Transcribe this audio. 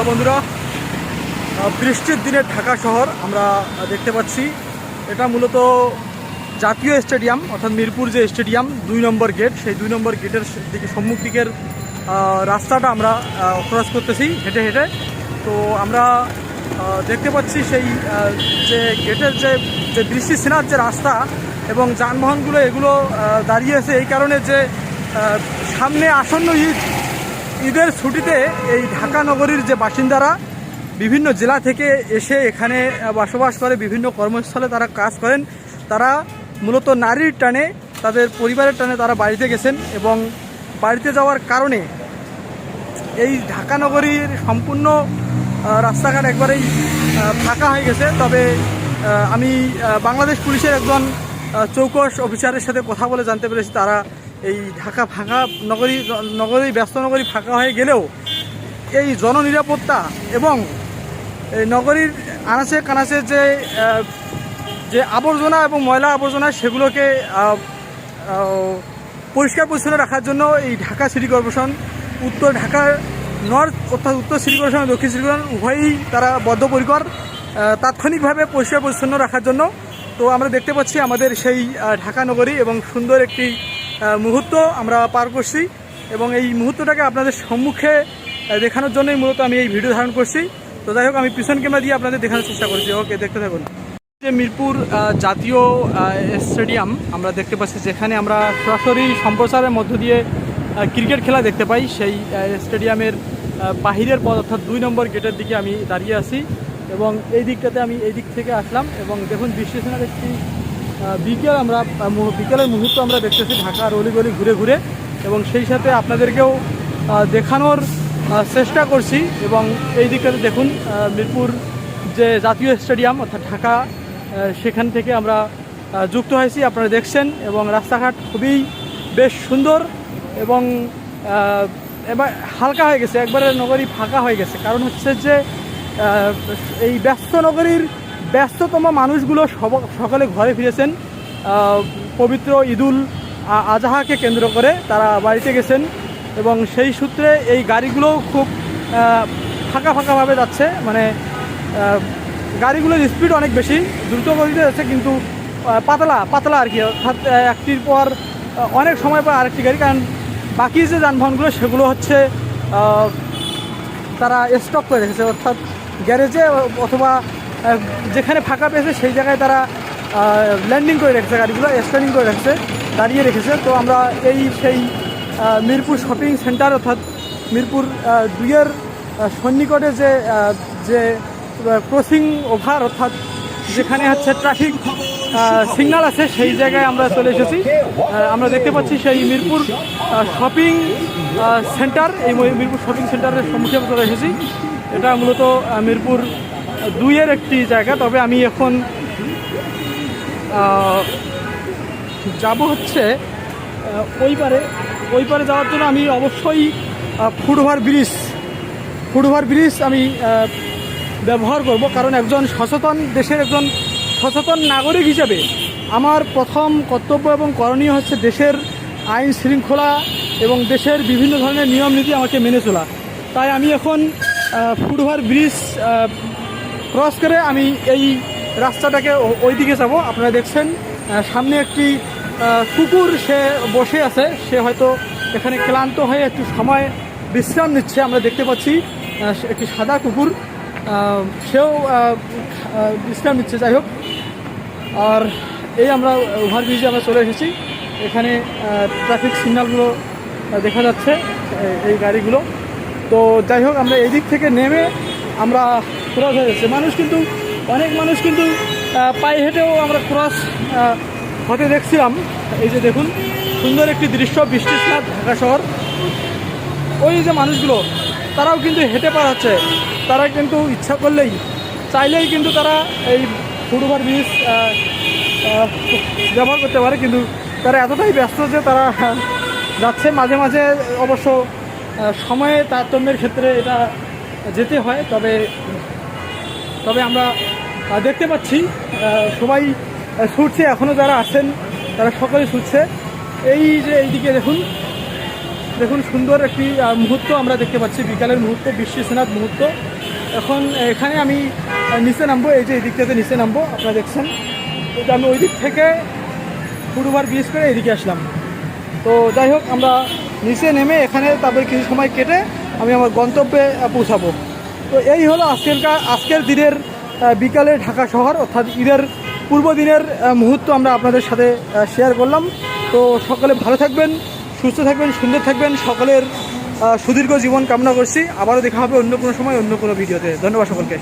Hello বন্ধুরা বৃষ্টির দিনে ঢাকা শহর আমরা দেখতে পাচ্ছি। এটা মূলত জাতীয় স্টেডিয়াম অর্থাৎ মিরপুর যে স্টেডিয়াম দুই নম্বর গেট। সেই দুই নম্বর গেটের দিকে সম্মুখ দিকের রাস্তাটা আমরা ক্রস করতেছি হেঁটে হেঁটে। তো আমরা দেখতে পাচ্ছি সেই যে গেটের যে যে বৃষ্টি সেনার যে রাস্তা এবং যানবাহনগুলো এগুলো আহ, দাঁড়িয়ে আছে এই কারণে যে সামনে আসন্ন ঈদ ঈদের ছুটিতে এই ঢাকা নগরীর যে বাসিন্দারা বিভিন্ন জেলা থেকে এসে এখানে বসবাস করে, বিভিন্ন কর্মস্থলে তারা কাজ করেন, তারা মূলত নারীর টানে, তাদের পরিবারের টানে তারা বাড়িতে গেছেন এবং বাড়িতে যাওয়ার কারণে এই ঢাকা নগরীর সম্পূর্ণ রাস্তাঘাট একবারেই ফাঁকা হয়ে গেছে। তবে আমি বাংলাদেশ পুলিশের একজন চৌকস অফিসারের সাথে কথা বলে জানতে পেরেছি। তারা এই ঢাকা ফাঁকা নগরী নগরী, ব্যস্ত নগরী ফাঁকা হয়ে গেলেও এই জননিরাপত্তা এবং এই নগরীর আনাচে কানাচে যে যে আবর্জনা এবং ময়লা আবর্জনা সেগুলোকে পরিষ্কার পরিচ্ছন্ন রাখার জন্য এই ঢাকা সিটি কর্পোরেশন, উত্তর ঢাকার নর্থ অর্থাৎ উত্তর সিটি কর্পোরেশন দক্ষিণ সিটি কর্পোরেশন উভয়ই তারা বদ্ধপরিকর তাৎক্ষণিকভাবে পরিষ্কার পরিচ্ছন্ন রাখার জন্য। তো আমরা দেখতে পাচ্ছি আমাদের সেই ঢাকা নগরী এবং সুন্দর একটি মুহূর্ত আমরা পার করছি এবং এই মুহূর্তটাকে আপনাদের সম্মুখে দেখানোর জন্যই মূলত আমি এই ভিডিও ধারণ করছি। তো যাই হোক, আমি পিছন ক্যামেরা দিয়ে আপনাদের দেখানোর চেষ্টা করছি। ওকে, দেখতে থাকুন। যে মিরপুর জাতীয় স্টেডিয়াম, আমরা দেখতে পাচ্ছি যেখানে আমরা সরাসরি সম্প্রচারের মধ্য দিয়ে ক্রিকেট খেলা দেখতে পাই। সেই স্টেডিয়ামের বাহিরের পথ অর্থাৎ দুই নম্বর গেটের দিকে আমি দাঁড়িয়ে আছি এবং এই দিকটাতে আমি এই দিক থেকে আসলাম এবং দেখুন, বিশ্লেষণের একটি বিকেল আমরা বিকেলের মুহূর্ত আমরা দেখতেছি ঢাকার অলিগলি ঘুরে ঘুরে এবং সেই সাথে আপনাদেরকেও দেখানোর চেষ্টা করছি এবং এই দিকটাতে দেখুন মিরপুর যে জাতীয় স্টেডিয়াম অর্থাৎ ঢাকা সেখান থেকে আমরা যুক্ত হয়েছি। আপনারা দেখছেন এবং রাস্তাঘাট খুবই বেশ সুন্দর এবং এবার হালকা হয়ে গেছে, একবারে নগরী ফাঁকা হয়ে গেছে। কারণ হচ্ছে যে এই ব্যস্ত নগরীর ব্যস্ততম মানুষগুলো সকালে ঘরে ফিরেছেন। পবিত্র ঈদুল আজহাকে কেন্দ্র করে তারা বাড়িতে গেছেন এবং সেই সূত্রে এই গাড়িগুলোও খুব ফাঁকা ফাঁকাভাবে যাচ্ছে। মানে গাড়িগুলোর স্পিড অনেক বেশি দ্রুত গতিতে যাচ্ছে কিন্তু পাতলা পাতলা আর কি। অর্থাৎ একটির পর অনেক সময় পর আরেকটি গাড়ি। কারণ বাকি যে যানবাহনগুলো, সেগুলো হচ্ছে তারা স্টপ করে রেখেছে। অর্থাৎ গ্যারেজে অথবা যেখানে ফাঁকা পেয়েছে, সেই জায়গায় তারা ল্যান্ডিং করে রেখেছে গাড়িগুলো স্ট্যান্ডিং করে রেখেছে, দাঁড়িয়ে রেখেছে। তো আমরা এই সেই মিরপুর শপিং সেন্টার অর্থাৎ মিরপুর দুইয়ের সন্নিকটে যে যে ক্রসিং ওভার অর্থাৎ যেখানে হচ্ছে ট্রাফিক সিগনাল আছে, সেই জায়গায় আমরা চলে এসেছি। আমরা দেখতে পাচ্ছি সেই মিরপুর শপিং সেন্টার এই মিরপুর শপিং সেন্টারের সম্মুখে চলে এসেছি। এটা মূলত মিরপুর দুইয়ের একটি জায়গা, তবে আমি এখন যাব হচ্ছে ওই পারে ওই পারে যাওয়ার জন্য আমি অবশ্যই ফুটওভার ব্রিজ ফুটওভার ব্রিজ আমি ব্যবহার করব। কারণ একজন সচেতন, দেশের একজন সচেতন নাগরিক হিসেবে আমার প্রথম কর্তব্য এবং করণীয় হচ্ছে দেশের আইন শৃঙ্খলা এবং দেশের বিভিন্ন ধরনের নিয়ম নীতি আমাকে মেনে চলা। তাই আমি এখন ফুটওভার ব্রিজ ক্রস করে আমি এই রাস্তাটাকে ওই দিকে যাব। আপনারা দেখছেন সামনে একটি কুকুর সে বসে আছে। সে হয়তো এখানে ক্লান্ত হয়ে একটু সময় বিশ্রাম নিচ্ছে। আমরা দেখতে পাচ্ছি একটি সাদা কুকুর সেও বিশ্রাম নিচ্ছে। যাই হোক, আর এই আমরা ওভারব্রিজে আমরা চলে এসেছি। এখানে ট্রাফিক সিগন্যালগুলো দেখা যাচ্ছে এই গাড়িগুলো। তো যাই হোক, আমরা এই দিক থেকে নেমে আমরা ক্রস হয়ে যাচ্ছে। মানুষ কিন্তু অনেক মানুষ কিন্তু পায়ে হেঁটেও আমরা ক্রস হতে দেখছিলাম। এই যে দেখুন সুন্দর একটি দৃশ্য বৃষ্টিস্নাত ঢাকা শহর। ওই যে মানুষগুলো তারাও কিন্তু হেঁটে পার হচ্ছে তারা কিন্তু ইচ্ছা করলেই চাইলেই কিন্তু তারা এই ফুটওভার ব্রিজ আহ, আহ, ব্যবহার করতে পারে। কিন্তু তারা এতটাই ব্যস্ত যে তারা যাচ্ছে মাঝে মাঝে অবশ্য সময়ে তারতম্যের ক্ষেত্রে এটা যেতে হয়। তবে তবে আমরা দেখতে পাচ্ছি সবাই ছুটছে এখনও যারা আছেন, তারা সকলে ছুটছে। এই যে এইদিকে দেখুন দেখুন সুন্দর একটি মুহূর্ত আমরা দেখতে পাচ্ছি, বিকালের মুহূর্ত স্নাত মুহূর্ত। এখন এখানে আমি নিচে নামবো, এই যে এই দিকটাতে নিচে নামবো, আপনারা দেখছেন। তো আমি ওই দিক থেকে ফুটওভার ব্রিজ করে এদিকে আসলাম। তো যাই হোক, আমরা নিচে নেমে এখানে তারপরে কিছু সময় কেটে আমি আমার গন্তব্যে পৌঁছাবো। তো এই হলো আজকের আজকের দিনের বিকালে ঢাকা শহর, অর্থাৎ ঈদের পূর্ব দিনের মুহূর্ত আমরা আপনাদের সাথে শেয়ার করলাম। তো সকলে ভালো থাকবেন, সুস্থ থাকবেন, সুন্দর থাকবেন। সকলের সুদীর্ঘ জীবন কামনা করছি। আবারও দেখা হবে অন্য কোনো সময়, অন্য কোনো ভিডিওতে। ধন্যবাদ সকলকে।